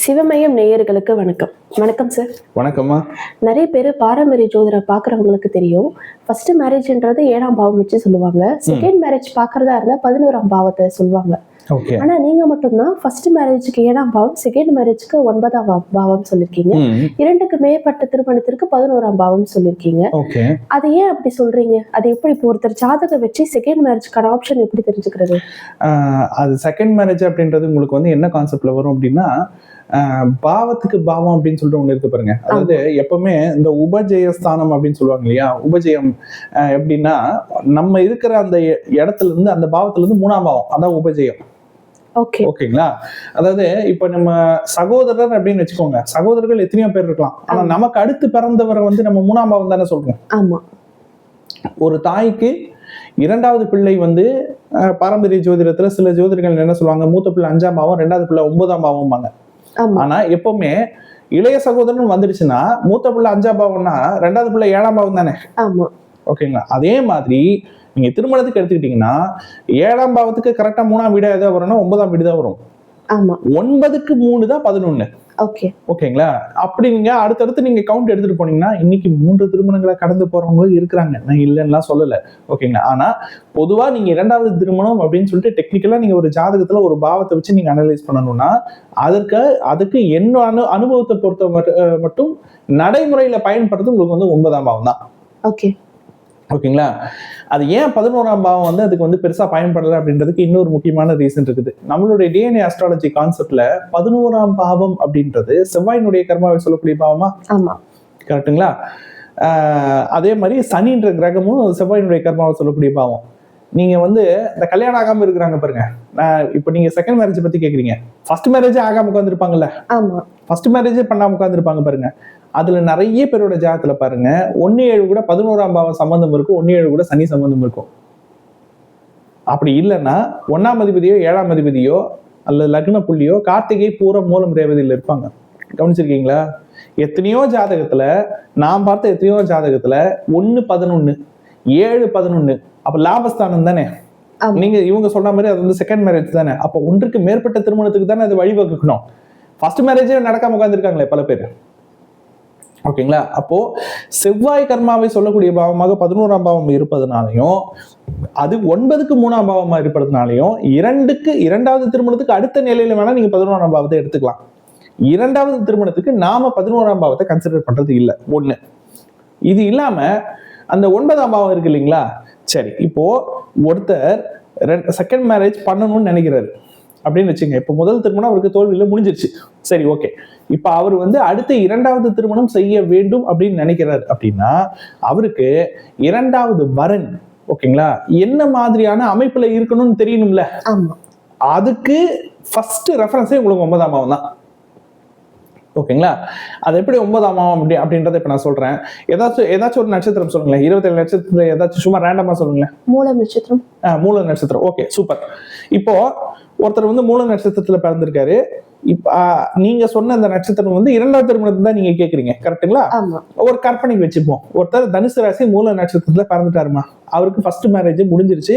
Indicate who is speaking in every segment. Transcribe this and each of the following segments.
Speaker 1: சிவமயம் நேயர்களுக்கு வணக்கம். வணக்கம் சார்
Speaker 2: வணக்கம்மா.
Speaker 1: நிறைய பேர் பாரம்பரிய ஜோதிடர் பார்க்குறவங்களுக்கு தெரியும். ஃபர்ஸ்ட் மேரேஜ்ன்றது ஏழாம் பாவம் வச்சு சொல்லுவாங்க. செகண்ட் மேரேஜ் பார்க்கறதா இருந்தா பதினோராம் பாவத்தை சொல்லுவாங்க.
Speaker 2: ஓகே
Speaker 1: ஆனா நீங்க மட்டும்தான் ஃபர்ஸ்ட் மேரேஜுக்கு ஏழாம் பாவம் செகண்ட் மேரேஜ்க்கு ஒன்பதாம் பாவம் சொல்லிருக்கீங்க. இரண்டுக்கு மேற்பட்ட திருமணத்திற்கு பதினோராம் பாவம் சொல்லிருக்கீங்க.
Speaker 2: ஓகே
Speaker 1: அது ஏன் அப்படி சொல்றீங்க? அது எப்படி இப்போ ஒருத்தர் ஜாதகம் வச்சு செகண்ட் மேரேஜ்க்கான ஆப்ஷன் எப்படி தெரிஞ்சுக்கிறது?
Speaker 2: அது செகண்ட் மேரேஜ் அப்படின்றது உங்களுக்கு வந்து என்ன கான்செப்ட்ல வரும் அப்படின்னா பாவத்துக்கு பாவம் அப்படின்னு சொல்லிட்டு ஒண்ணு இருக்கு பாருங்க. அதாவது எப்பவுமே இந்த உபஜெயஸ்தானம் அப்படின்னு சொல்லுவாங்க இல்லையா? உபஜெயம் எப்படின்னா நம்ம இருக்கிற அந்த இடத்துல இருந்து அந்த பாவத்துல இருந்து மூணாம் பாவம் அதான் உபஜெயம். ஓகேங்களா அதாவது இப்ப நம்ம சகோதரர் அப்படின்னு வச்சுக்கோங்க. சகோதரர்கள் எத்தனையோ பேர் இருக்கலாம். ஆனா. நமக்கு அடுத்து பிறந்தவரை வந்து நம்ம மூணாம் பாவம் தானே சொல்றோம்.
Speaker 1: ஆமா.
Speaker 2: ஒரு தாய்க்கு இரண்டாவது பிள்ளை வந்து பாரம்பரிய ஜோதிடத்துல சில ஜோதிடர்கள் என்ன சொல்லுவாங்க? மூத்த பிள்ளை அஞ்சாம் பாவம் ரெண்டாவது பிள்ளை ஒன்பதாம் பாவம்பாங்க. ஆனா எப்பவுமே இளைய சகோதரன் வந்துடுச்சுன்னா மூத்த பிள்ளை அஞ்சாம் பாவம்னா ரெண்டாவது பிள்ளை ஏழாம் பாவம் தானே? ஓகேங்களா அதே மாதிரி நீங்க திருமணத்துக்கு எடுத்துக்கிட்டீங்கன்னா ஏழாம் பாவத்துக்கு கரெக்டா மூணாம் வீடா எதாவது வரும்னா ஒன்பதாம் வீடு தான் வரும்.
Speaker 1: ஆமா.
Speaker 2: ஒன்பதுக்கு மூணு தான் பதினொன்னு.
Speaker 1: ஓகே.
Speaker 2: ஓகேங்களா? அப்படி நீங்க அடுத்தடுத்து நீங்க கவுண்ட் எடுத்துட்டு போனீங்கன்னா இன்னைக்கு மூன்று திருமணங்களை கடந்து போறவங்களும் இருக்கிறாங்க. நான் இல்லைன்னா சொல்லல. ஓகேங்களா? ஆனா பொதுவா நீங்க இரண்டாவது திருமணம் அப்படின்னு சொல்லிட்டு டெக்னிக்கலா நீங்க ஒரு ஜாதகத்துல ஒரு பாவத்தை வச்சு நீங்க அனலைஸ் பண்ணணும்னா அதற்கு அதுக்கு என்ன அனு அனுபவத்தை பொறுத்த மட்டும் நடைமுறையில பயன்படுறது உங்களுக்கு வந்து ஒன்பதாம் பாவம் தான்.
Speaker 1: ஓகே.
Speaker 2: ஓகேங்களா? அது ஏன் பதினோராம் பாவம் வந்து அதுக்கு வந்து பெருசா பயன்படல அப்படின்றதுக்கு இன்னொரு முக்கியமான ரீசன் இருக்குது. நம்மளுடைய டிஎன்ஏ அஸ்ட்ராலஜி கான்செப்ட்ல பதினோராம் பாவம் அப்படின்றது செவ்வாயினுடைய கர்மாவை சொல்லக்கூடிய பாவமா?
Speaker 1: ஆமா.
Speaker 2: கரெக்ட்டுங்களா? ஆஹ் அதே மாதிரி சனின்ற கிரகமும் செவ்வாயினுடைய கர்மாவை சொல்லக்கூடிய பாவம். நீங்க வந்து இந்த கல்யாணம் ஆகாம இருக்கிறாங்க பாருங்க. நான் இப்போ நீங்க செகண்ட் மேரேஜ் பத்தி கேக்குறீங்க. ஃபர்ஸ்ட் மேரேஜே ஆகாம உட்காந்துருப்பாங்கல்ல
Speaker 1: ஆமா.
Speaker 2: ஃபர்ஸ்ட் மேரேஜே பண்ணாம உட்காந்துருப்பாங்க பாருங்க. அதுல நிறைய பேரோட ஜாதத்துல பாருங்க ஒன்னு ஏழு கூட பதினோராம் பாவம் சம்பந்தம் இருக்கும் ஒன்னு ஏழு கூட சனி சம்பந்தம் இருக்கும். அப்படி இல்லைன்னா ஒன்னாம் அதிபதியோ ஏழாம் அதிபதியோ அல்லது லக்ன புள்ளியோ கார்த்திகை பூரம் மூலம் ரேவதியில் இருப்பாங்க. கவனிச்சிருக்கீங்களா? எத்தனையோ ஜாதகத்துல நான் பார்த்த எத்தனையோ ஜாதகத்துல ஒன்னு பதினொன்னு ஏழு பதினொன்னு அப்ப லாபஸ்தானம் தானே. நீங்க இவங்க சொன்ன மாதிரி அது வந்து செகண்ட் மேரேஜ் தானே? அப்ப ஒன்றுக்கு மேற்பட்ட திருமணத்துக்கு தானே அது வழிவகுக்கணும். ஃபர்ஸ்ட் மேரேஜே நடக்காம உட்காந்துருக்காங்களே பல பேர். ஓகேங்களா? அப்போ செவ்வாய் கர்மாவை சொல்லக்கூடிய பாவமாக பதினோராம் பாவம் இருப்பதனாலையும் அது ஒன்பதுக்கு மூணாம் பாவமா இருப்பதுனாலையும் இரண்டுக்கு இரண்டாவது திருமணத்துக்கு அடுத்த நிலையில வேணா நீங்க பதினோராம் பாவத்தை எடுத்துக்கலாம். இரண்டாவது திருமணத்துக்கு நாம பதினோராம் பாவத்தை கன்சிடர் பண்றது இல்லை. ஒண்ணு. இது இல்லாம அந்த ஒன்பதாம் பாவம் இருக்கு இல்லைங்களா? சரி இப்போ ஒருத்தர் செகண்ட் மேரேஜ் பண்ணணும்னு நினைக்கிறாரு. அப்படின்னு வச்சுங்க இப்போ முதல் திருமணம் அவருக்கு தோல்வியில முடிஞ்சிருச்சு. சரி ஓகே. இப்போ அவர் வந்து அடுத்த இரண்டாவது திருமணம் செய்ய வேண்டும் அப்படின்னு நினைக்கிறாரு அப்படின்னா அவருக்கு இரண்டாவது வரன் ஓகேங்களா? என்ன மாதிரியான அமைப்புல இருக்கணும்னு தெரியணும்ல? அதுக்கு ஃபர்ஸ்ட் ரெஃபரன்ஸே உங்களுக்கு ஒன்பதாம் பாவம் தான். ஓகேங்களா? அது எப்படி ஒன்பதாம் பாவம் அப்படி அப்படின்றத இப்போ நான் சொல்றேன். ஏதாச்சும் ஏதாச்சும் ஒரு நட்சத்திரம் சொல்லுங்களேன். இருபத்தேழு நட்சத்திரத்துல ஏதாச்சும் சும்மா ரேண்டமா சொல்லுங்களேன்.
Speaker 1: மூலம் நட்சத்திரம்.
Speaker 2: ஆ, மூல நட்சத்திரம். Okay super. இப்போ ஒருத்தர் வந்து மூல நட்சத்திரத்துல பிறந்திருக்காரு. இப்ப நீங்க சொன்ன அந்த நட்சத்திரம் வந்து இரண்டாவது திருமணத்தை தான் நீங்க கேக்குறீங்க கரெக்ட்டுங்களா?
Speaker 1: ஆமா.
Speaker 2: ஒரு கற்பனைக்கு வச்சுப்போம். ஒருத்தர் தனுசு ராசி மூல நட்சத்திரத்துல பிறந்துட்டாருமா? அவருக்கு ஃபர்ஸ்ட் மேரேஜ் முடிஞ்சிருச்சு.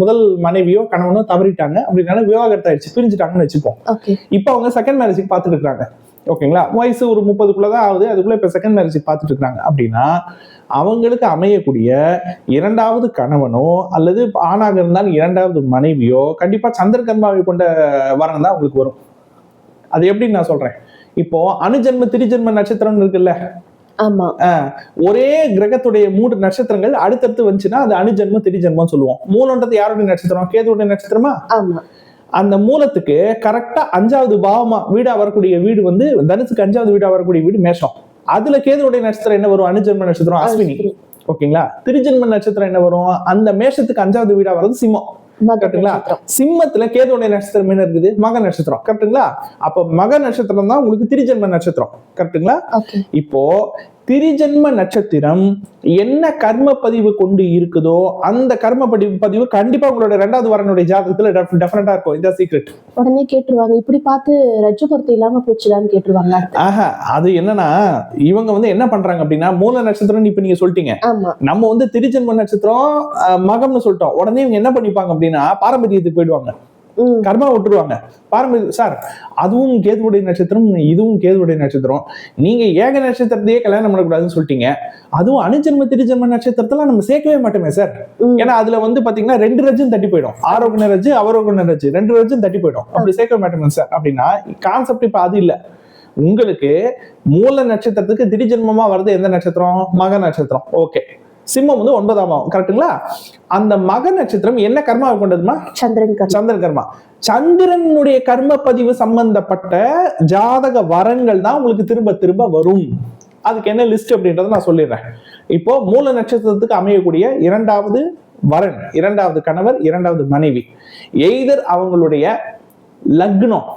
Speaker 2: முதல் மனைவியோ கணவனோ தவறிட்டாங்க. அப்படின்னால விவாகரத்து ஆயிடுச்சு. பிரிஞ்சுட்டாங்கன்னு வச்சுப்போம். இப்போ அவங்க செகண்ட் மேரேஜுக்கு பார்த்துட்டு இருக்காங்க. ஓகேங்களா? வயசு ஒரு முப்பதுக்குள்ள தான் ஆகுது. அதுக்குள்ள இப்போ செகண்ட் மேரேஜுக்கு பார்த்துட்டு இருக்காங்க. அப்படின்னா அவங்களுக்கு அமையக்கூடிய இரண்டாவது கணவனோ அல்லது ஆணாக இருந்தால் இரண்டாவது மனைவியோ கண்டிப்பா சந்திர கர்மாவை கொண்ட வரன் தான் உங்களுக்கு வரும். அது எப்படின்னு நான் சொல்றேன். இப்போ அணுஜன்ம திரிஜன்ம நட்சத்திரம் இருக்குல்ல? ஒரே கிரகத்துடைய மூன்று நட்சத்திரங்கள் அடுத்தடுத்து வந்துச்சுன்னா அது அணுஜன்ம திரிஜன்மம் சொல்லுவோம். மூலன்றது யாருடைய நட்சத்திரம்? கேதுடைய நட்சத்திரமா?
Speaker 1: ஆமா.
Speaker 2: அந்த மூலத்துக்கு கரெக்டா அஞ்சாவது பாவமா வீடா வரக்கூடிய வீடு வந்து தனுசுக்கு அஞ்சாவது வீடா வரக்கூடிய வீடு மேஷம். அதுல கேதுவுடைய நட்சத்திரம் என்ன வரும்? அனுஜன்ம நட்சத்திரம் அஸ்வினி. ஓகேங்களா? திருஜன்ம நட்சத்திரம் என்ன வரும்? அந்த மேஷத்துக்கு அஞ்சாவது வீடா வர்றது சிம்மம்?
Speaker 1: நட்சத்திரம்.
Speaker 2: சிம்மத்துல கேதுவுடைய நட்சத்திரம் என்ன இருக்குது? மக நட்சத்திரம். கரெக்ட்டுங்களா அப்ப மக நட்சத்திரம் தான் உங்களுக்கு திரிஜன்ம நட்சத்திரம். கரெக்ட்டுங்களா
Speaker 1: ஓகே.
Speaker 2: இப்போ திரிஜன்ம நட்சத்திரம் என்ன கர்ம பதிவு கொண்டு இருக்குதோ அந்த கர்ம பதிவு பதிவு கண்டிப்பா உங்களோட ரெண்டாவது வரனுடைய ஜாதகத்துல டெஃபினட்டா இருக்கும். இந்த சீக்ரெட்
Speaker 1: உடனே கேட்டுருவாங்க. இப்படி பார்த்து பொருத்தம் இல்லாம போச்சுடான்னு கேட்டுருவாங்க.
Speaker 2: ஆஹா அது என்னன்னா இவங்க வந்து என்ன பண்றாங்க அப்படின்னா மூல நட்சத்திரம் இப்ப நீங்க சொல்லிட்டீங்க. நம்ம வந்து திருஜென்ம நட்சத்திரம் மகம்னு சொல்லிட்டோம். உடனே இவங்க என்ன பண்ணிப்பாங்க அப்படின்னா பாரம்பரியத்துக்கு போயிடுவாங்க. கர்மா விட்டுருவாங்க. பாரம்பரிய சார் அதுவும் கேதுவுடைய நட்சத்திரம் இதுவும் கேதுவுடைய நட்சத்திரம். நீங்க ஏக நட்சத்திரத்தையே கல்யாணம் பண்ணக்கூடாதுன்னு சொல்லிட்டீங்க. அதுவும் அணுஜென்ம திருஜென்ம நட்சத்திரத்தெல்லாம் நம்ம சேர்க்கவே மாட்டோமே சார். ஏன்னா அதுல வந்து பாத்தீங்கன்னா ரெண்டு ரஜும் தட்டி போயிடும். ஆரோக்கிய ரஜு அவரோகண ரஜு ரெண்டு ரஜும் தட்டி போயிடும். அப்படி சேர்க்கவே மாட்டோமே சார். அப்படின்னா கான்செப்ட் இப்ப அது இல்ல. உங்களுக்கு மூல நட்சத்திரத்துக்கு திடீர்ஜென்மமா வருது எந்த நட்சத்திரம்? மக நட்சத்திரம். ஓகே சிம்மம் வந்து ஒன்பதாம் பாவம் கரெக்ட்டுங்களா அந்த மக நட்சத்திரம் என்ன கர்மாவை கொண்டதுமா?
Speaker 1: சந்திரன்
Speaker 2: சந்திரன் கர்மா. சந்திரனுடைய கர்ம பதிவு சம்பந்தப்பட்ட ஜாதக வரன்கள் தான் உங்களுக்கு திரும்ப திரும்ப வரும். அதுக்கு என்ன லிஸ்ட் அப்படின்றத நான் சொல்லிடுறேன். இப்போ மூல நட்சத்திரத்துக்கு அமையக்கூடிய இரண்டாவது வரன் இரண்டாவது கணவர் இரண்டாவது மனைவி. எய்தர் அவங்களுடைய லக்னம்.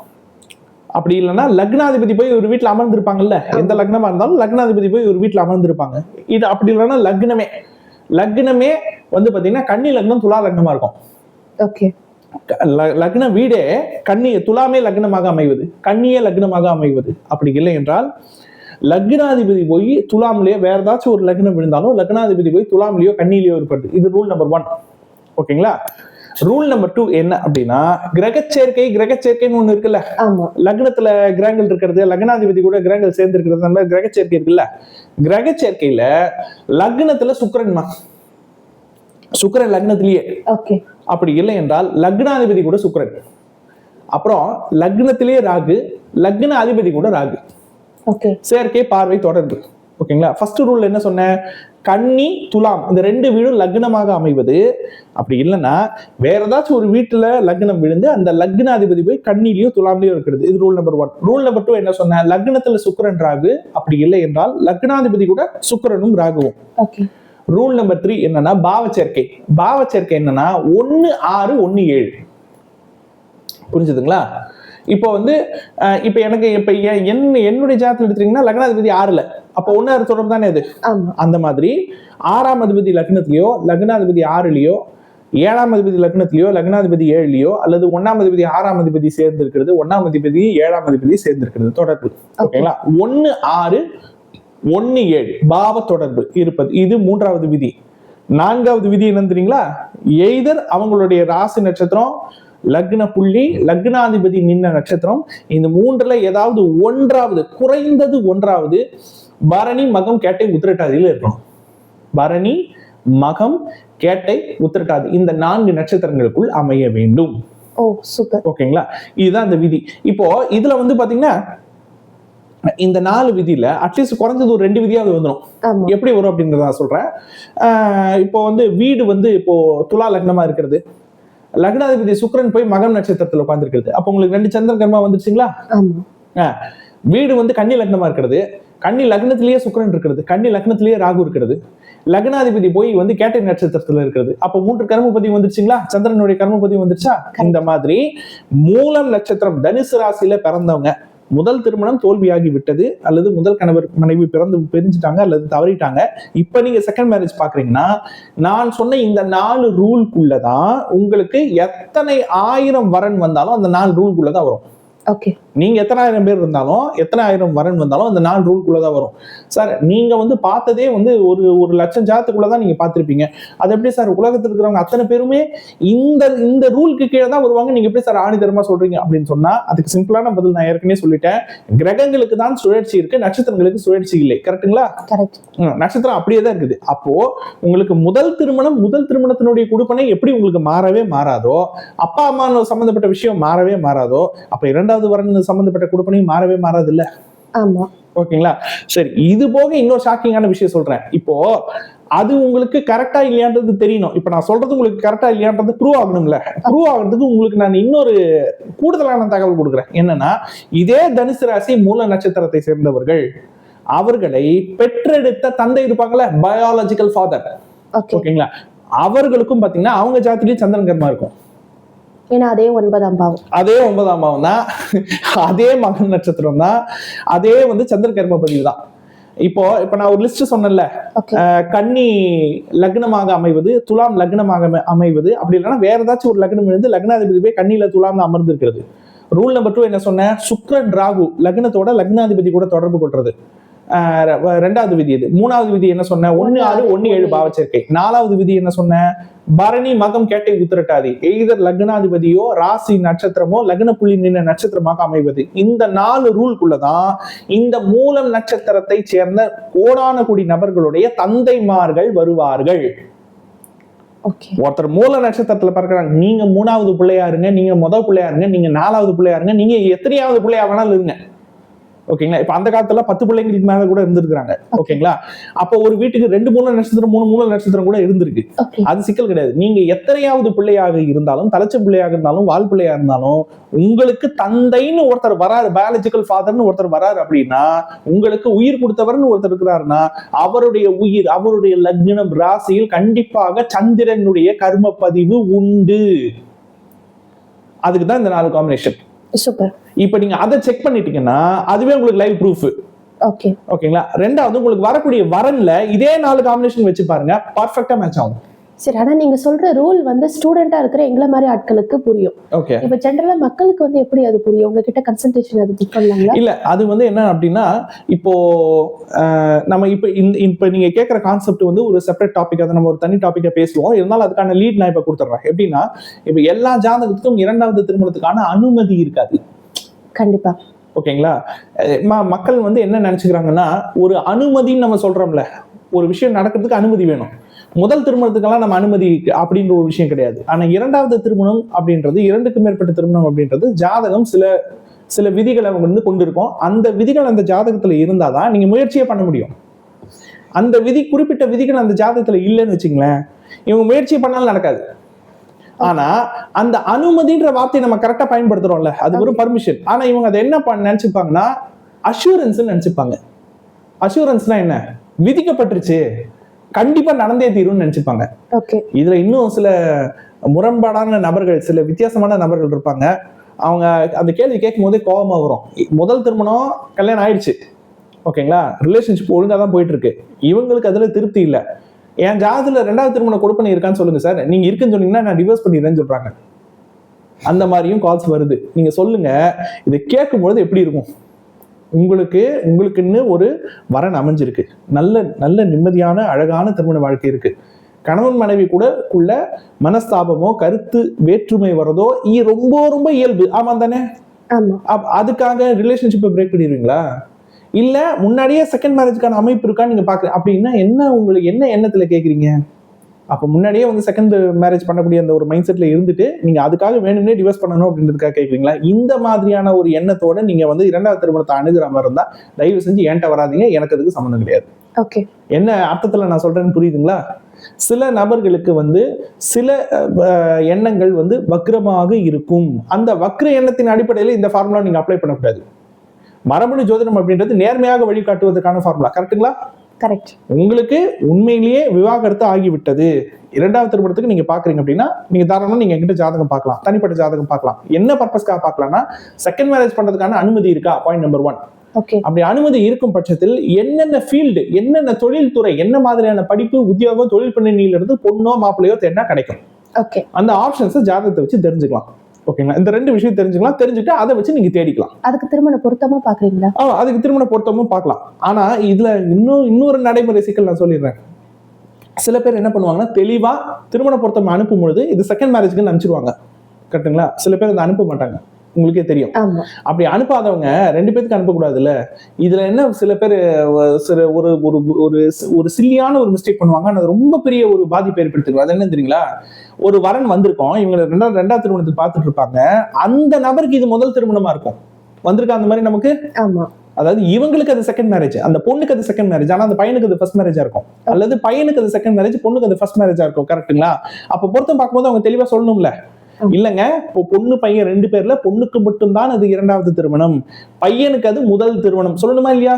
Speaker 2: அப்படி இல்லைன்னா லக்னாதிபதி போய் ஒரு வீட்டுல அமர்ந்திருப்பாங்கல்ல? எந்த லக்னமா இருந்தாலும் லக்னாதிபதி போய் ஒரு வீட்டுல அமர்ந்திருப்பாங்க. இது அப்படி இல்லைன்னா லக்னமே. லக்னமே வந்து பாத்தீங்கன்னா கன்னி லக்னம் துலா லக்னமா இருக்கும்.
Speaker 1: ஓகே.
Speaker 2: லக்ன வீடே கன்னி துலாமே லக்னமாக அமைவது. கன்னியே லக்னமாக அமைவது. அப்படி இல்லை என்றால் லக்னாதிபதி போய் துலாம்லயோ வேற ஏதாச்சும் ஒரு லக்னம் விழுந்தாலும் லக்னாதிபதி போய் துலாம்லயோ கன்னிலையோ இருப்பது இது ரூல் நம்பர் ஒன் ஓகேங்களா? ரூல் நம்பர் டூ என்ன அப்படின்னா கிரகச்சேர்க்கை கிரகச்சேர்க்கைன்னு ஒண்ணு இருக்குல்ல?
Speaker 1: ஆமா.
Speaker 2: லக்னத்துல கிரகங்கள் இருக்கிறது லக்னாதிபதி கூட கிரகங்கள் சேர்ந்து இருக்கிறது அந்த மாதிரி கிரகச்சேர்க்கை இருக்குல்ல? கிரகச்சேர்க்கையில லக்னத்துல சுக்கிரன்மா சுக்கிரன் லக்னத்திலேயே.
Speaker 1: ஓகே.
Speaker 2: அப்படி இல்லை என்றால் லக்னாதிபதி கூட சுக்கிரன். அப்புறம் லக்னத்திலேயே ராகு லக்ன அதிபதி கூட ராகு.
Speaker 1: ஓகே.
Speaker 2: செயற்கை பார்வை தொடர்பு. ஓகேங்களா? ஃபர்ஸ்ட் ரூல் என்ன சொன்னேன்? கன்னி துலாம். இந்த ரெண்டு வீடும் லக்னமாக அமைவது. அப்படி இல்லைன்னா வேற ஏதாச்சும் ஒரு வீட்டுல லக்னம் விழுந்து அந்த லக்னாதிபதி போய் கண்ணிலையோ துலாம்லயோ இருக்கிறது. இது rule number one rule number two என்ன சொன்னேன்? லக்னத்துல சுக்கிரன் ராகு. அப்படி இல்லை என்றால் லக்னாதிபதி கூட சுக்கிரனும் ராகுவும்.
Speaker 1: ஓகே
Speaker 2: ரூல் நம்பர் த்ரீ என்னன்னா பாவ சேர்க்கை. பாவ சேர்க்கை என்னன்னா ஒன்னு ஆறு ஒன்னு ஏழு. புரிஞ்சுதுங்களா? இப்போ வந்து இப்போ எனக்கு இப்போ என் என்ன- என்னுடைய ஜாதத்தில் எடுத்தீங்கன்னா லக்னாதிபதி ஆறுல. அப்போ ஒன்னு ஆறு தொடர்பு தானே
Speaker 1: ஆமா.
Speaker 2: அந்த மாதிரி ஆறாம் அதிபதி லக்னத்திலேயோ லக்னாதிபதி ஆறுலயோ ஏழாம் அதிபதி லக்னத்திலேயோ லக்னாதிபதி ஏழுலயோ அல்லது ஒன்னாம் அதிபதி ஆறாம் அதிபதி சேர்ந்து இருக்கிறது ஒன்னாம் அதிபதி ஏழாம் அதிபதி சேர்ந்து இருக்கிறது தொடர்பு ஓகேங்களா? ஒன்னு ஆறு ஒன்னு ஏழு பாவ தொடர்பு இருப்பது. இது மூன்றாவது விதி. நான்காவது விதி என்னன்னு தெரியுங்களா? எய்தர் அவங்களுடைய ராசி நட்சத்திரம் லக்ன புள்ளி லக்னாதிபதி நின்ன நட்சத்திரம். இந்த மூன்றுல ஏதாவது ஒன்றாவது குறைந்தது ஒன்றாவது பரணி மகம் கேட்டை உத்திரட்டாதியில இருக்கணும். பரணி மகம் கேட்டை உத்திரட்டாதி இந்த நான்கு நட்சத்திரங்களுக்குள் அமைய வேண்டும்.
Speaker 1: ஓ சூப்பர்.
Speaker 2: ஓகேங்களா? இதுதான் இந்த விதி. இப்போ இதுல வந்து பாத்தீங்கன்னா இந்த நாலு விதியில அட்லீஸ்ட் குறைஞ்சது ஒரு ரெண்டு விதியாவது வந்துடும் எப்படி வரும் அப்படின்றத நான் சொல்றேன். இப்போ வந்து வீடு வந்து இப்போ துலா லக்னமா இருக்கிறது. லக்னாதிபதி சுக்கிரன் போய் மகம் நட்சத்திரத்துல உட்காந்துருக்கிறது அப்போ உங்களுக்கு ரெண்டு சந்திரன் கர்மா வந்துருச்சுங்களா வீடு வந்து கன்னி லக்னமா இருக்கிறது. கன்னி லக்னத்திலேயே சுக்கிரன் இருக்கிறது. கன்னி லக்னத்திலேயே ராகு இருக்கிறது. லக்னாதிபதி போய் வந்து கேட்டை நட்சத்திரத்துல இருக்கிறது. அப்போ மூன்று கர்மபதி வந்துருச்சுங்களா சந்திரனுடைய கர்மபதி வந்துருச்சா இந்த மாதிரி மூலம் நட்சத்திரம் தனுசு ராசியில பிறந்தவங்க. முதல் திருமணம் தோல்வியாகி விட்டது அல்லது முதல் கணவர் மனைவி பிறந்து பிரிஞ்சுட்டாங்க அல்லது தவறிட்டாங்க. இப்போ நீங்க செகண்ட் மேரேஜ் பாக்குறீங்கன்னா நான் சொன்ன இந்த நாலு ரூல்குள்ளதான் உங்களுக்கு எத்தனை ஆயிரம் வரன் வந்தாலும் அந்த நாலு ரூல்குள்ளதான் வரும்.
Speaker 1: ஓகே
Speaker 2: நீங்க எத்தனை ஆயிரம் பேர் இருந்தாலும் எத்தனை ஆயிரம் வரன் வந்தாலும் அந்த நாலு ரூல்குள்ளதான் வரும். சார் நீங்க வந்து பார்த்ததே வந்து ஒரு ஒரு லட்சம் ஜாத்துக்குள்ளதான் நீங்க பார்த்திருப்பீங்க. அது எப்படி சார் உலகத்தில் இருக்கிறவங்க அத்தனை பேருமே இந்த இந்த ரூலுக்கு கீழே தான் வருவாங்க. நீங்க எப்படி சார் ஆணிதரமா சொல்றீங்க அப்படின்னு சொன்னா அதுக்கு சிம்பிளான பதில் நான் ஏற்கனவே சொல்லிட்டேன். கிரகங்களுக்கு தான் சுழற்சி இருக்கு நட்சத்திரங்களுக்கு சுழற்சி இல்லை. கரெக்ட்டுங்களா?
Speaker 1: கரெக்ட்.
Speaker 2: ம், நட்சத்திரம் அப்படியே தான் இருக்குது. அப்போ உங்களுக்கு முதல் திருமணம் முதல் திருமணத்தினுடைய கொடுப்பனை எப்படி உங்களுக்கு மாறவே மாறாதோ அப்பா அம்மா சம்பந்தப்பட்ட விஷயம் மாறவே மாறாதோ அப்ப இரண்டாவது வரன் சம்பந்தப்பட்ட கொடுப்பனையும் மாறவே மாறாது இல்ல
Speaker 1: ஆமா.
Speaker 2: ஓகேங்களா? சரி இது போக இன்னொரு ஷாக்கிங்கான விஷயம் சொல்றேன். இப்போ அது உங்களுக்கு கரெக்டா இல்லையான்றது தெரியணும். இப்ப நான் சொல்றது உங்களுக்கு கரெக்டா இல்லையான்றது ப்ரூவ் ஆகணும்ல. ப்ரூவ் ஆகுறதுக்கு உங்களுக்கு நான் இன்னொரு கூடுதலான தகவல் கொடுக்குறேன். என்னன்னா இதே தனுசு ராசி மூல நட்சத்திரத்தை சேர்ந்தவர்கள் அவர்களை பெற்றெடுத்த தந்தை இருப்பாங்கல்ல? பயாலஜிக்கல் ஃபாதர்
Speaker 1: ஓகே
Speaker 2: ஓகேங்களா? அவர்களுக்கும் பாத்தீங்கன்னா அவங்க ஜாத்திலேயே சந்திரன் கர்மா இருக்கும்.
Speaker 1: ஏன்னா அதே ஒன்பதாம் பாவம்.
Speaker 2: அதே ஒன்பதாம் பாவம் தான். அதே மகன் நட்சத்திரம் தான். அதே வந்து சந்திர கர்ம பதிவு தான். இப்போ இப்ப நான் ஒரு லிஸ்ட் சொன்னேன்ல. கன்னி லக்னமாக அமைவது துலாம் லக்னமாக அமை- அமைவது அப்படி இல்லைன்னா வேற ஏதாச்சும் ஒரு லக்னம் இருந்து லக்னாதிபதி போய் கண்ணில துலாம்ல அமர்ந்து இருக்கிறது ரூல் நம்பர் டூ என்ன சொன்னேன்? சுக்ரன் ராகு லக்னத்தோட லக்னாதிபதி கூட தொடர்பு கொள்றது. ரெண்டாவது விதி இது மூணாவது விதி என்ன சொன்ன? ஒன்னு ஆறு ஒன்னு ஏழு பாவச்சேர்க்கை. நாலாவது விதி என்ன சொன்ன? பரணி மகம் கேட்டை உத்திரட்டாதி. எய்தர் லக்னாதிபதியோ ராசி நட்சத்திரமோ லக்ன புள்ளி நின்ற நட்சத்திரமாக அமைவது. இந்த நாலு ரூல்குள்ளதான் இந்த மூலம் நட்சத்திரத்தை சேர்ந்த கோடான கோடி நபர்களுடைய தந்தைமார்கள் வருவார்கள். ஒருத்தர் மூல நட்சத்திரத்துல பிறக்கிறாங்க. நீங்க மூணாவது பிள்ளையா இருங்க நீங்க முத பிள்ளையா இருங்க நீங்க நாலாவது பிள்ளையா இருங்க நீங்க எத்தனையாவது பிள்ளையா வேணாலும் இருங்க. ஓகேங்களா இப்ப அந்த காலத்துல பத்து பிள்ளைங்களுக்கு மேல கூட இருந்திருக்காங்க ஓகேங்களா அப்போ ஒரு வீட்டுக்கு ரெண்டு மூல நட்சத்திரம் மூணு மூல நட்சத்திரம் கூட இருந்திருக்கு. அது சிக்கல் கிடையாது. நீங்க எத்தனையாவது பிள்ளையாக இருந்தாலும் தலைச்ச பிள்ளையாக இருந்தாலும் வால் பிள்ளையா இருந்தாலும் உங்களுக்கு தந்தைன்னு ஒருத்தர் வராரு பயாலஜிக்கல் ஃபாதர்னு ஒருத்தர் வராரு அப்படின்னா உங்களுக்கு உயிர் கொடுத்தவர்னு ஒருத்தர் இருக்கிறாருன்னா அவருடைய உயிர் அவருடைய லக்னம் ராசியில் கண்டிப்பாக சந்திரனுடைய கர்ம பதிவு உண்டு. அதுக்கு தான் இந்த நாலு காம்பினேஷன்
Speaker 1: சூப்பர்
Speaker 2: இப்போ நீங்க அதை செக் பண்ணிட்டீங்கன்னா அதுவே உங்களுக்கு லைவ் ப்ரூஃப்
Speaker 1: ஓகே
Speaker 2: ஓகேங்களா ரெண்டாவது உங்களுக்கு வரக்கூடிய வரன்ல இதே நாலு காம்பினேஷன் வச்சு பாருங்க பர்ஃபெக்டா மேட்ச் ஆகும்.
Speaker 1: சரி ஆனா நீங்க சொல்ற ரூல் வந்து ஸ்டூடெண்டா இருக்கிற எங்களை மாதிரி ஆட்களுக்கு புரியும்.
Speaker 2: ஓகே
Speaker 1: இப்ப ஜென்ரலா மக்களுக்கு வந்து எப்படி அது புரியும்? உங்ககிட்ட கன்சல்டேஷன் அது புக் பண்ணலாங்களா?
Speaker 2: இல்ல அது வந்து என்ன அப்படின்னா இப்போ நம்ம இப்போ இந்த இப்போ நீங்க கேட்குற கான்செப்ட் வந்து ஒரு செப்பரேட் டாபிக் அதை நம்ம ஒரு தனி டாபிக்கா பேசுவோம். இருந்தாலும் அதுக்கான லீட் நான் இப்போ கொடுத்துட்றேன் எப்படின்னா இப்போ எல்லா ஜாதகத்துக்கும் இரண்டாவது திருமணத்துக்கான அனுமதி இருக்காது.
Speaker 1: கண்டிப்பா.
Speaker 2: ஓகேங்களா? மக்கள் வந்து என்ன நினைச்சுக்கிறாங்கன்னா ஒரு அனுமதின்னு நம்ம சொல்றோம்ல ஒரு விஷயம் நடக்கிறதுக்கு அனுமதி வேணும். முதல் திருமணத்துக்கெல்லாம் நம்ம அனுமதி அப்படின்ற ஒரு விஷயம் கிடையாது. ஆனா இரண்டாவது திருமணம் அப்படின்றது இரண்டுக்கு மேற்பட்ட திருமணம் அப்படின்றது ஜாதகம் சில சில விதிகளை அவங்க வந்து கொண்டிருக்கோம். அந்த விதிகள் அந்த ஜாதகத்துல இருந்தாதான் நீங்க முயற்சியே பண்ண முடியும். அந்த விதி குறிப்பிட்ட விதிகள் அந்த ஜாதகத்துல இல்லைன்னு வச்சுங்களேன் இவங்க முயற்சி பண்ணாலும் நடக்காது. ஆனா அந்த அனுமதின்ற வார்த்தையை நம்ம கரெக்டா பயன்படுத்துறோம்ல அது ஒரு பர்மிஷன் ஆனா இவங்க அதை என்ன பண்ண நினைச்சுப்பாங்கன்னா அஷூரன்ஸ் நினைச்சுப்பாங்க. அஷூரன்ஸ்னா என்ன? விதிக்கப்பட்டுருச்சு. கண்டிப்பா நடந்தே தீரும்னு நினைச்சுப்பாங்க. இதுல இன்னும் சில முரண்பாடான நபர்கள் சில வித்தியாசமான நபர்கள் இருப்பாங்க. அவங்க அந்த கேள்வி கேட்கும் போதே கோபமா வரும் முதல் திருமணம் கல்யாணம் ஆயிடுச்சு. ஓகேங்களா? ரிலேஷன்ஷிப் ஒழுங்கா தான் போயிட்டு இருக்கு இவங்களுக்கு அதுல திருப்தி இல்ல. என் ஜாதத்துல ரெண்டாவது திருமணம் கொடுப்பனி இருக்கான்னு சொல்லுங்க சார். நீங்க இருக்குன்னு சொன்னீங்கன்னா நான் டிவோர்ஸ் பண்ணிடுறேன்னு சொல்றாங்க. அந்த மாதிரியும் கால்ஸ் வருது. நீங்க சொல்லுங்க. இதை கேட்கும்பொழுது எப்படி இருக்கும்? உங்களுக்கு உங்களுக்குன்னு ஒரு வரன் அமைஞ்சிருக்கு. நல்ல நல்ல நிம்மதியான அழகான திருமண வாழ்க்கை இருக்கு. கணவன் மனைவி கூட உள்ள மனஸ்தாபமோ கருத்து வேற்றுமை வரதோ ரொம்ப ரொம்ப இயல்பு. ஆமா. தானே அதுக்காக ரிலேஷன்ஷிப்பை பிரேக் பண்ணிடுவீங்களா? இல்ல முன்னாடியே செகண்ட் மேரேஜ்க்கான அமைப்பு இருக்கான்னு நீங்க பாக்குற அப்படின்னா என்ன உங்களுக்கு என்ன எண்ணத்துல கேக்குறீங்க? அப்ப முன்னாடியே வந்து செகண்ட் மேரேஜ் பண்ணக்கூடிய அந்த ஒரு மைண்ட் செட்ல இருந்துட்டு நீங்க அதுக்காக வேணும்னே டிவோர்ஸ் பண்ணணும் அப்படின்றதுக்காக கேக்குறீங்களா? இந்த மாதிரியான ஒரு எண்ணத்தோட நீங்க வந்து இரண்டாவது திருமணத்தை அணுகிற மாதிரி இருந்தா தயவு செஞ்சு என்கிட்ட வராதீங்க. எனக்கு அதுக்கு சம்மந்தம் கிடையாது.
Speaker 1: ஓகே
Speaker 2: என்ன அர்த்தத்துல நான் சொல்றேன்னு புரியுதுங்களா? சில நபர்களுக்கு வந்து சில எண்ணங்கள் வந்து வக்ரமாக இருக்கும். அந்த வக்ர எண்ணத்தின் அடிப்படையில் இந்த ஃபார்முலா நீங்க அப்ளை பண்ணக்கூடாது. மரபணு ஜோதிடம் அப்படின்றது நேர்மையாக வழிகாட்டுவதற்கான ஃபார்முலா கரெக்ட்டுங்களா
Speaker 1: கரெக்ட்
Speaker 2: உங்களுக்கு உண்மையிலேயே விவாகரத்து ஆகிவிட்டது. இரண்டாவது திருமணத்துக்கு நீங்க பாக்குறீங்க அப்படின்னா நீங்க தாராளமா நீங்க என்கிட்ட ஜாதகம் பார்க்கலாம். தனிப்பட்ட ஜாதகம் பார்க்கலாம். என்ன பர்பஸ்க்காக பார்க்கலாம்னா செகண்ட் மேரேஜ் பண்றதுக்கான அனுமதி இருக்கா? பாயிண்ட் நம்பர் ஒன்
Speaker 1: ஓகே
Speaker 2: அப்படி அனுமதி இருக்கும் பட்சத்தில் என்னென்ன ஃபீல்டு என்னென்ன தொழில்துறை என்ன மாதிரியான படிப்பு உத்தியோகம் தொழில் இருந்து பொண்ணோ மாப்பிள்ளையோ தேடினா கிடைக்கும்.
Speaker 1: ஓகே
Speaker 2: அந்த ஆப்ஷன்ஸை ஜாதகத்தை வச்சு தெரிஞ்சுக்கலாம். ஓகேங்களா? இந்த ரெண்டு விஷயம் தெரிஞ்சுக்கலாம். தெரிஞ்சுட்டு அதை வச்சு நீங்க தேடிக்கலாம்.
Speaker 1: அதுக்கு திருமண பொருத்தமா பாக்குறீங்களா?
Speaker 2: ஆ, அதுக்கு திருமண பொருத்தமும் பார்க்கலாம் ஆனா இதுல இன்னும் இன்னொரு நடைமுறை சிக்கல் நான் சொல்லிடுறேன். சில பேர் என்ன பண்ணுவாங்கன்னா தெளிவா திருமண பொருத்தம் அனுப்பும் பொழுது இது செகண்ட் மேரேஜ்க்கு அனுப்பிச்சிருவாங்க கரெக்ட்டுங்களா? சில பேர் அதை அனுப்ப மாட்டாங்க. உங்களுக்கே தெரியும். அப்படி அனுப்பாதவங்க ரெண்டு பேத்துக்கு அனுப்பக்கூடாதுல்ல? இதுல என்ன சில பேர் சில ஒரு ஒரு ஒரு ஒரு சில்லியான ஒரு மிஸ்டேக் பண்ணுவாங்க. அது ரொம்ப பெரிய ஒரு பாதிப்பை ஏற்படுத்திடும். அது என்ன தெரியுங்களா? ஒரு வரன் வந்திருக்கோம். இவங்க ரெண்டாவது ரெண்டாவது திருமணத்துக்கு பார்த்துட்டு இருப்பாங்க அந்த நபருக்கு இது முதல் திருமணமா இருக்கும். வந்திருக்கா அந்த மாதிரி நமக்கு?
Speaker 1: ஆமா.
Speaker 2: அதாவது இவங்களுக்கு அது செகண்ட் மேரேஜ் அந்த பொண்ணுக்கு அது செகண்ட் மேரேஜ் ஆனா அந்த பையனுக்கு அது ஃபர்ஸ்ட் மேரேஜா இருக்கும். அல்லது பையனுக்கு அது செகண்ட் மேரேஜ் பொண்ணுக்கு அது ஃபர்ஸ்ட் மேரேஜா இருக்கும். கரெக்ட்டுங்களா அப்ப பொருத்தம் பார்க்கும்போது அவங்க தெளிவா சொல்லணும்ல. இல்லங்க இப்போ பொண்ணு பையன் ரெண்டு பேர்ல பொண்ணுக்கு மட்டும்தான் அது இரண்டாவது திருமணம். பையனுக்கு அது முதல் திருமணம். சொல்லணுமா இல்லையா?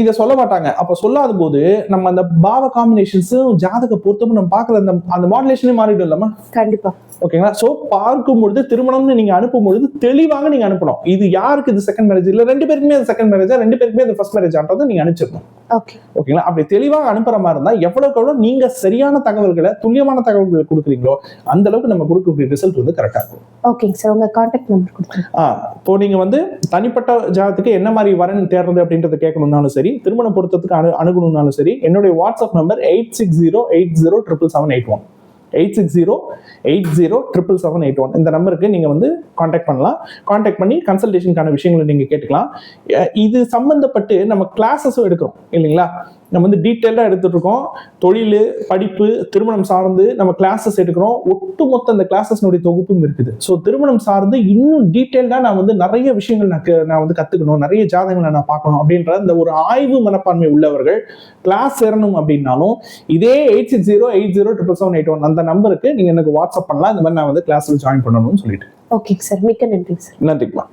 Speaker 2: இத சொல்ல மாட்டாங்க. அப்ப சொல்லாத போது நம்ம அந்த பாவ காம்பினேஷன்ஸும் ஜாதக பொருத்தமும் நம்ம பாக்குற அந்த அந்த மாடுலேஷனே மாறிடும் இல்லாம
Speaker 1: கண்டிப்பா.
Speaker 2: ஓகேங்களா சோ பார்க்கும் பொழுது திருமணம்னு நீங்க அனுப்பும் பொழுது தெளிவாக நீங்க அனுப்பணும். இது யாருக்கு இது செகண்ட் மேரேஜ் இல்ல ரெண்டு பேருக்குமே அது செகண்ட் மேரேஜா ரெண்டு பேருக்குமே அது ஃபர்ஸ்ட் மேரேஜான்றதை நீங்க அனுப்பிச்சிடணும்.
Speaker 1: ஓகே
Speaker 2: ஓகேங்களா அப்படி தெளிவாக அனுப்புற மாதிரி இருந்தா எவ்வளவுக்கு எவ்வளவு நீங்க சரியான தகவல்களை துல்லியமான தகவல்களை கொடுக்குறீங்களோ அந்த அளவுக்கு நம்ம கொடுக்கக்கூடிய ரிசல்ட் வந்து கரெக்டா இருக்கும்.
Speaker 1: ஓகேங்க சார் உங்க கான்டாக்ட் நம்பர் கொடுத்துருங்க.
Speaker 2: ஆ இப்போ நீங்க வந்து தனிப்பட்ட ஜாதத்துக்கு என்ன மாதிரி வரன் தேடுறது அப்படின்றத கேட்கணும்னாலும் சரி திருமண பொருத்தத்துக்கு அணு அணுகணும்னாலும் சரி என்னுடைய WhatsApp number eight six zero eight zero triple seven eight one eight six zero eight zero triple seven eight one இந்த நம்பருக்கு நீங்கள் வந்து காண்டாக்ட் பண்ணலாம். காண்டாக்ட் பண்ணி கன்சல்டேஷனுக்கான விஷயங்களை நீங்கள் கேட்டுக்கலாம். இது சம்மந்தப்பட்டு நம்ம கிளாஸஸும் எடுக்கிறோம் இல்லைங்களா? நம்ம வந்து டீட்டெயிலாக எடுத்துட்டு இருக்கோம் தொழில் படிப்பு திருமணம் சார்ந்து நம்ம கிளாஸஸ் எடுக்கிறோம். ஒட்டுமொத்த அந்த கிளாஸஸ்னுடைய தொகுப்பும் இருக்குது. ஸோ திருமணம் சார்ந்து இன்னும் டீட்டெயில்டாக நான் வந்து நிறைய விஷயங்கள் நான் நான் வந்து கற்றுக்கணும் நிறைய ஜாதகங்களை நான் பார்க்கணும் அப்படின்ற அந்த ஒரு ஆய்வு மனப்பான்மை உள்ளவர்கள் கிளாஸ் சேரணும் அப்படின்னாலும் இதே eight six zero eight zero triple seven eight one அந்த நம்பருக்கு நீங்கள் எனக்கு வாட்ஸ்அப் பண்ணலாம். இந்த மாதிரி நான் வந்து கிளாஸில் ஜாயின் பண்ணணும்னு சொல்லிட்டு.
Speaker 1: ஓகேங்க சார் மிக்க நன்றி சார்
Speaker 2: நன்றிக்கலாம்